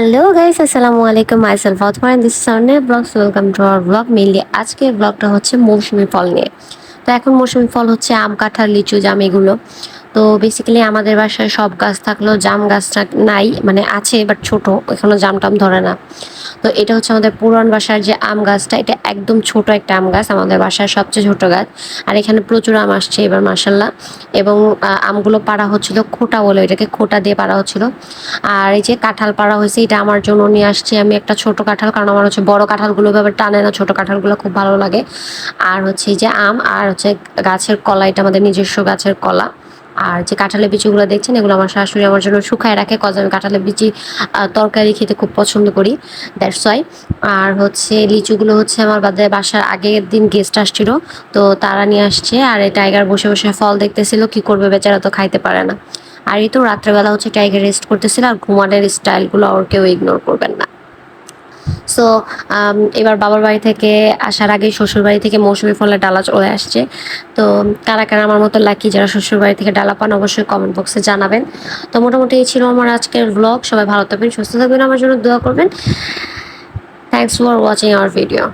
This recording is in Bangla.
হ্যালো গাইস আসসালামু আলাইকুম। Myself Fatma and this new vlogs welcome to our vlog mainly আজকের ব্লগটা হচ্ছে মৌসুমি ফল নিয়ে। তো এখন মৌসুমি ফল হচ্ছে আম, কাঁঠাল, লিচু, জাম, এগুলো। তো বেসিক্যালি আমাদের বাসায় সব গাছ থাকলেও জাম গাছটা নাই মানে আছে বাট ছোট, এখনও জাম টাম ধরে না। তো এটা হচ্ছে আমাদের পুরান বাসার যে আম গাছটা, এটা একদম ছোট একটা আম গাছ, আমাদের বাসার সবচেয়ে ছোট গাছ। আর এখানে প্রচুর আম আসছে এবার মাসাল্লাহ এবং আমগুলো পাড়া হচ্ছিল খোটা বলে এটাকে খোটা দিয়ে পাড়া হচ্ছিল। আর এই যে কাঁঠাল পাড়া হয়েছে, এটা আমার জন্য নিয়ে আসছি আমি একটা ছোট কাঁঠাল, কারণ আমার হচ্ছে বড় কাঁঠালগুলো ভাবে টানে না, ছোট কাঁঠালগুলো খুব ভালো লাগে। আর হচ্ছে যে আম, আর হচ্ছে গাছের কলা, এটা আমাদের নিজস্ব গাছের কলা। আর যে কাঁঠালের বিচিগুলো দেখছেন, এগুলো আমার শাশুড়ি আমার জন্য শুকায় রাখে। কজ আমি কাঁঠালের বিচি তরকারি খেতে খুব পছন্দ করি। দ্যাটস ওয়াই আর হচ্ছে লিচুগুলো হচ্ছে আমার বাদে বাসার আগের দিন গেস্ট আসছিল, তো তারা নিয়ে আসছে। আর এই টাইগার বসে বসে ফল দেখতেছিল, কি করবে বেচারা তো খাইতে পারে না। আর এই তো রাত্রেবেলা হচ্ছে টাইগার রেস্ট করতেছিল, আর ঘুমানোর স্টাইলগুলো ওর কেউ ইগনোর করবেন না। সো এবার বাবার বাড়ি থেকে আসার আগে শ্বশুর বাড়ি থেকে মৌসুমি ফলের ডালা চলে আসছে। তো, কারা কারা আমার মতো লাকি যারা শ্বশুর বাড়ি থেকে ডালা পান অবশ্যই কমেন্ট বক্সে জানাবেন। তো, মোটামুটি এই ছিল আমার আজকের ব্লগ সবাই ভালো থাকবেন, সুস্থ থাকবেন, আমার জন্য দোয়া করবেন। Thanks for watching our video